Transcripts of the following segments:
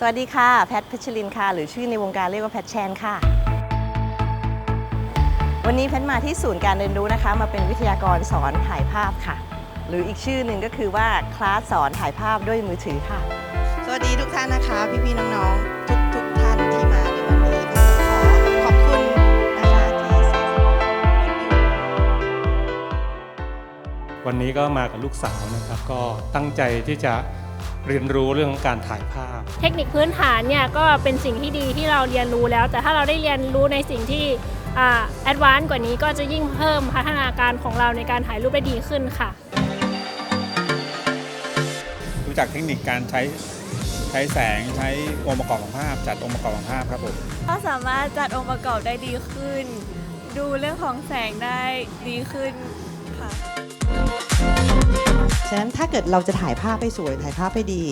สวัสดีค่ะ แพทย์พัชรินค่ะ หรือชื่อในวงการเรียกว่าแพทแชนค่ะ วันนี้แพทย์มาที่ศูนย์การเรียนรู้นะคะ มาเป็นวิทยากรสอนถ่ายภาพค่ะ หรืออีกชื่อหนึ่งก็คือว่าคลาสสอนถ่ายภาพด้วยมือถือค่ะ สวัสดีทุกท่านนะคะ พี่ๆน้องๆทุกทุกๆท่านที่มาในวันนี้ก็ขอขอบคุณนะคะที่เสียสละวันนี้ก็มากับลูกสาวนะครับ ก็ตั้งใจที่จะ เรียนรู้เรื่องของการถ่ายภาพ เทคนิคพื้นฐานเนี่ยก็เป็นสิ่งที่ดีที่เราเรียนรู้แล้ว แต่ถ้าเราได้เรียนรู้ในสิ่งที่แอดวานซ์กว่านี้ก็จะยิ่งเพิ่มพัฒนาการของเราในการถ่ายรูปได้ดีขึ้นค่ะ รู้จักเทคนิคการใช้ใช้แสงใช้องค์ประกอบของภาพ จัดองค์ประกอบของภาพครับผมก็สามารถจัดองค์ประกอบได้ดีขึ้น ดูเรื่องของแสงได้ดีขึ้นค่ะฉะนั้นถ้าเกิดเราจะถ่ายภาพให้สวย ถ่ายภาพให้ดี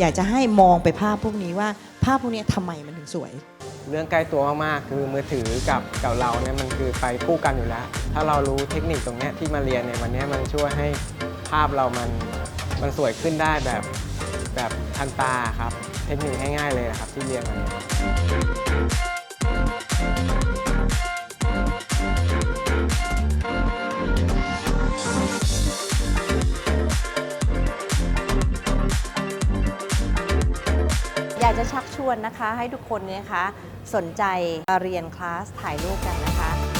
อยากจะให้มองไปภาพพวกนี้ว่าภาพพวกนี้ทำไมมันถึงสวย เรื่องใกล้ตัวมากๆ คือมือถือกับกับเราเนี่ยมันคือไปคู่กันอยู่แล้ว ถ้าเรารู้เทคนิคตรงเนี้ยที่มาเรียนในวันเนี้ยมันช่วยให้ภาพเรามันมันสวยขึ้นได้แบบแบบทันตาครับ เทคนิคง่ายๆเลยนะครับที่เรียนมาเนี่ย จะชักชวนนะคะ ให้ทุกคนเนี่ยนะคะสนใจมาเรียนคลาสถ่ายรูปกันนะคะ